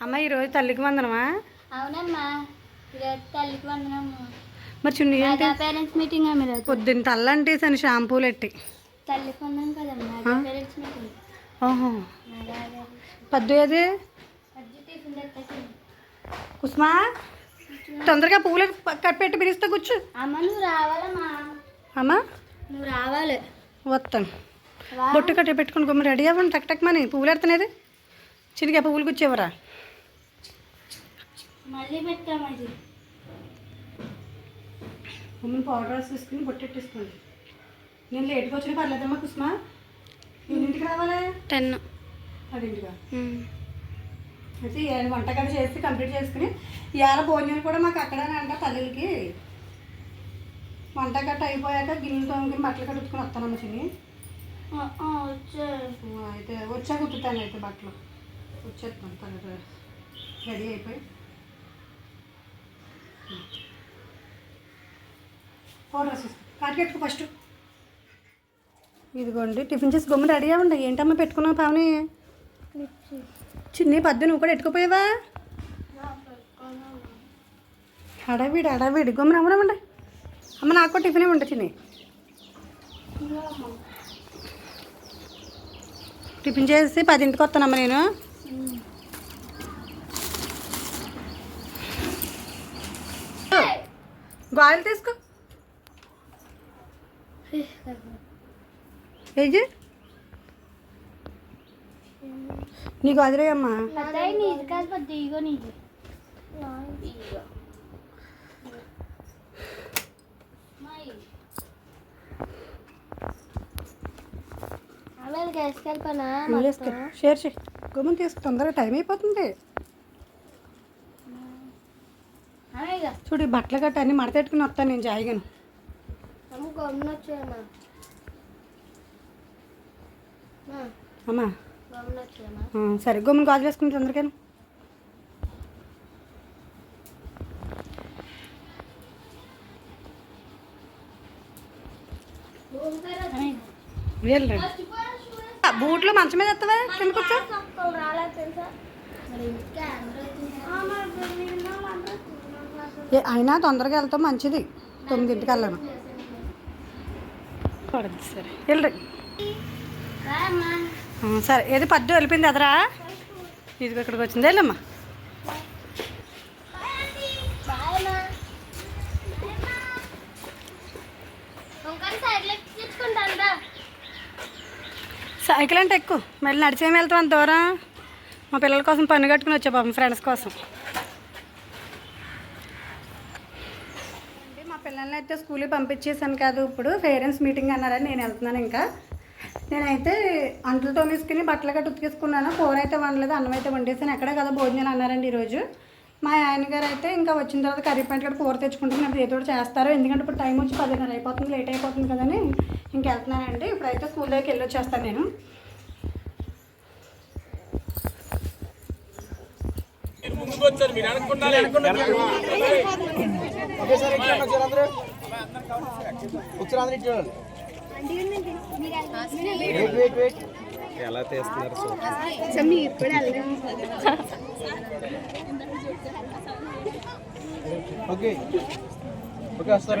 అమ్మ ఈరోజు తల్లికి వందనమా? అవునమ్మా ఈరోజు తల్లికి వందనమ్మా మరి చున్నీ ఏంటి? పేరెంట్స్ మీటింగ్ పొద్దున్న షాంపూలు ఎట్టి తల్లికి వందనం కదమ్మా మెగా పేరెంట్స్ మీటింగ్. ఓహో. పద్దు ఏది? కుస్మా? తొందరగా పువ్వులు కప్పెట్టి పిలిస్తే కూర్చో. అమ్మ నువ్వు రావాలమ్మా. అమ్మ? నువ్వు రావాలి. వస్తాను. బొట్టు కట్టి పెట్టుకుని రెడీ అవ్వండి టక్ టక్ మని. పువ్వులు ఎడుతున్నది చిన్నగా పువ్వులు కూర్చేవరా? మళ్ళీ పెట్టామది గుమ్మని పౌడర్ రాసి తీసుకుని బొట్టెట్టేసుకోండి నేను లేట్గా వచ్చిన పర్లేదమ్మా కుస్మా. ఎన్నింటికి రావాలి? టెన్. పదింటిగా అయితే ఇవాళ వంటగది చేసి కంప్లీట్ చేసుకుని ఇవాళ భోజనాలు కూడా మాకు అక్కడనే అంట తల్లికి వంటగట్ట అయిపోయాక గిన్నెలు తోముకుని బట్టలు కట్టుకుని వస్తానమ్మ చిన్ని. అయితే వచ్చా కుట్టుతాను అయితే బట్టలు. వచ్చేస్తాను తల్లి రెడీ అయిపోయి. పౌడర్ కాటికెట్టుకో ఫస్ట్. ఇదిగోండి టిఫిన్ చేసి గమ్మున రెడీ అవ్వండి. ఏంటమ్మా పెట్టుకున్నావు పావని? చిన్ని పద్దు నువ్వు కూడా ఎట్టుకుపోయావా? అడవిడి అడవిడి. గమ్మ రమ్మనమ్మండి. అమ్మ నాకు కూడా టిఫిన్ ఇవ్వండి చిన్ని. టిఫిన్ చేసి పదింటికి వస్తానమ్మా నేను. గాయలు తీసుకో. ఏజీ? నీకు అదిరే అమ్మా అదే నీది కాదు పెద్ద ఇగో నీది ఇగో అలా గ్యాస్ కలిపనా వేసుకో. షేర్ చేయి. గుమ్మని తీసుకో. తొందరగా టైం అయిపోతుంది. చూడు బట్టలు గట్ట అన్ని మడతెట్టుకుని వస్తాను నేను జాయిగాను. అమ్మ సరే గుమ్మని గాజులు వేసుకుని తొందరగా వెళ్ళండి బూట్లు మంచం మీద ఎత్తవా? కింద కూర్చో. రాలేదు తెలుసా? ఏ, అయినా తొందరగా వెళ్తాం మంచిది. తొమ్మిదింటికి వెళ్ళాను. పడద్దు సరే. సరే. ఏది పద్దు వెళ్ళిపోయింది అదరా ఇదిగో ఇక్కడికి వచ్చింది. వెళ్ళమ్మా. సైకిల్ అంటే ఎక్కువ. మళ్ళీ నడిచేమి వెళ్తాం అంత దూరం. మా పిల్లల కోసం పన్ను కట్టుకుని వచ్చా పాపం ఫ్రెండ్స్ కోసం అంటే మా పిల్లల్ని అయితే స్కూల్కి పంపించేసాను కాదు. ఇప్పుడు పేరెంట్స్ మీటింగ్ అన్నారని నేను వెళ్తున్నాను ఇంకా. నేనైతే అంట్లు తోమేసుకుని బట్టలు గట్ట ఉతికేసుకున్నాను. కూర అయితే వండలేదు అన్నం అయితే వండేసాను ఎక్కడ కదా భోజనాలు అన్నారండి ఈరోజు. మా ఆయన గారు అయితే ఇంకా వచ్చిన తర్వాత కర్రీ పాయింట్ కూడా కూర తెచ్చుకుంటే నేను ఏదో ఒకటి చేస్తారు. ఎందుకంటే ఇప్పుడు టైం వచ్చి పదిన్నర అయిపోతుంది లేట్ అయిపోతుంది కదని ఇంకెళ్తున్నానండి ఇప్పుడైతే స్కూల్ దగ్గరికి వెళ్ళి వచ్చేస్తాను నేను. ఒకసారి అందరూ. ఇటు వెయిట్ వెయిట్ వెయిట్ ఎలా తీస్తున్నారు ఓకే ఓకే వస్తారు.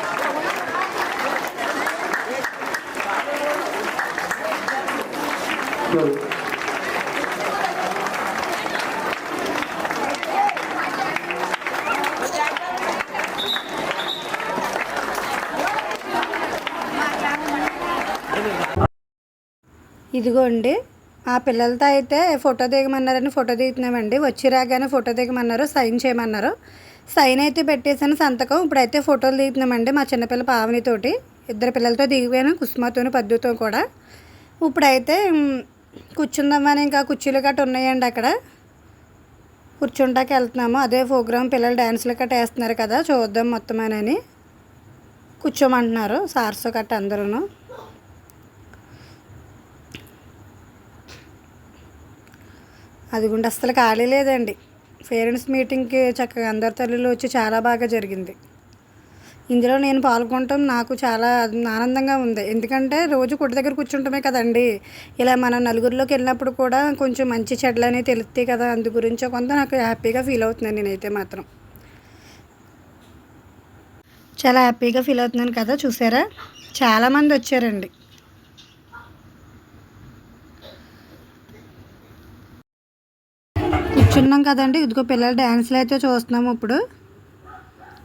ఇదిగోండి ఆ పిల్లలతో అయితే ఫోటో దిగమన్నారని ఫోటో దిగుతున్నామండి. వచ్చి రాగానే ఫోటో దిగమన్నారు సైన్ చేయమన్నారు. సైన్ అయితే పెట్టేసాను సంతకం. ఇప్పుడైతే ఫోటోలు దిగుతున్నామండి మా చిన్నపిల్ల పావనితోటి. ఇద్దరు పిల్లలతో దిగిపోయాను కుసుమతోని పద్దుతో కూడా. ఇప్పుడైతే కూర్చుందామని ఇంకా కుర్చీలు గట్ట ఉన్నాయండి అక్కడ. కూర్చుంటాకి వెళ్తున్నాము. అదే ప్రోగ్రామ్ పిల్లలు డ్యాన్సులు గట్ట వేస్తున్నారు కదా చూద్దాం మొత్తం అని కూర్చోమంటున్నారు సార్స్ గట్ట అందరూ అది అదిగుండి అస్సలు ఖాళీ లేదండి. పేరెంట్స్ మీటింగ్కి చక్కగా అందరి తల్లులు వచ్చి చాలా బాగా జరిగింది. ఇందులో నేను పాల్గొనటం నాకు చాలా ఆనందంగా ఉంది. ఎందుకంటే రోజు కొట్టు దగ్గర కూర్చుంటమే కదండి. ఇలా మనం నలుగురిలోకి వెళ్ళినప్పుడు కూడా కొంచెం మంచి చెడ్లని తెలుస్తాయి కదా అందు గురించో కొంత నాకు హ్యాపీగా ఫీల్ అవుతున్నాను నేనైతే మాత్రం. చాలా హ్యాపీగా ఫీల్ అవుతున్నాను కదా చూసారా? చాలామంది వచ్చారండి. కూర్చున్నాం కదండి. ఇదిగో పిల్లల డ్యాన్స్లు అయితే చూస్తున్నాము ఇప్పుడు.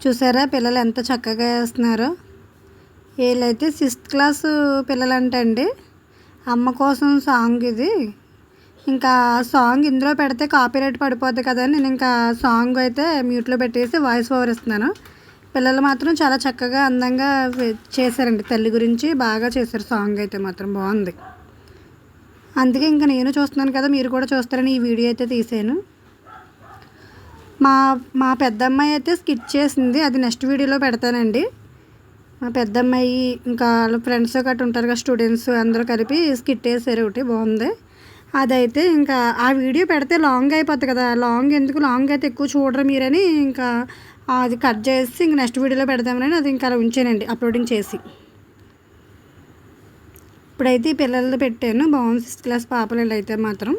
చూసారా పిల్లలు ఎంత చక్కగా వేస్తున్నారో. వీళ్ళైతే సిక్స్త్ క్లాసు పిల్లలంట అండి అమ్మ కోసం సాంగ్ ఇది. ఇంకా సాంగ్ ఇందులో పెడితే కాపీరైట్ పడిపోద్ది కదా అని నేను ఇంకా సాంగ్ అయితే మ్యూట్లో పెట్టేసి వాయిస్ ఓవర్ ఇస్తున్నాను. పిల్లలు మాత్రం చాలా చక్కగా అందంగా చేశారండి. తల్లి గురించి బాగా చేశారు సాంగ్ అయితే మాత్రం బాగుంది. అందుకే ఇంకా నేను చూస్తున్నాను కదా మీరు కూడా చూస్తారని ఈ వీడియో అయితే తీసాను. మా మా పెద్దమ్మాయి అయితే స్కిట్ చేసింది. అది నెక్స్ట్ వీడియోలో పెడతానండి. మా పెద్దమ్మాయి ఇంకా వాళ్ళ ఫ్రెండ్స్ గట్రా ఉంటారు కదా స్టూడెంట్స్ అందరూ కలిపి స్కిట్ వేసారు ఒకటి బాగుంది. అదైతే ఇంకా ఆ వీడియో పెడితే లాంగ్ అయిపోతుంది కదా. లాంగ్ ఎందుకు? లాంగ్ అయితే ఎక్కువ చూడరు మీరని ఇంకా అది కట్ చేసి ఇంక నెక్స్ట్ వీడియోలో పెడదామని అది ఇంకా అలా ఉంచానండి అప్లోడింగ్ చేసి. ఇప్పుడైతే ఈ పిల్లలు పెట్టాను. బాగుంది. సిక్స్త్ క్లాస్ పాపలు అయితే మాత్రం.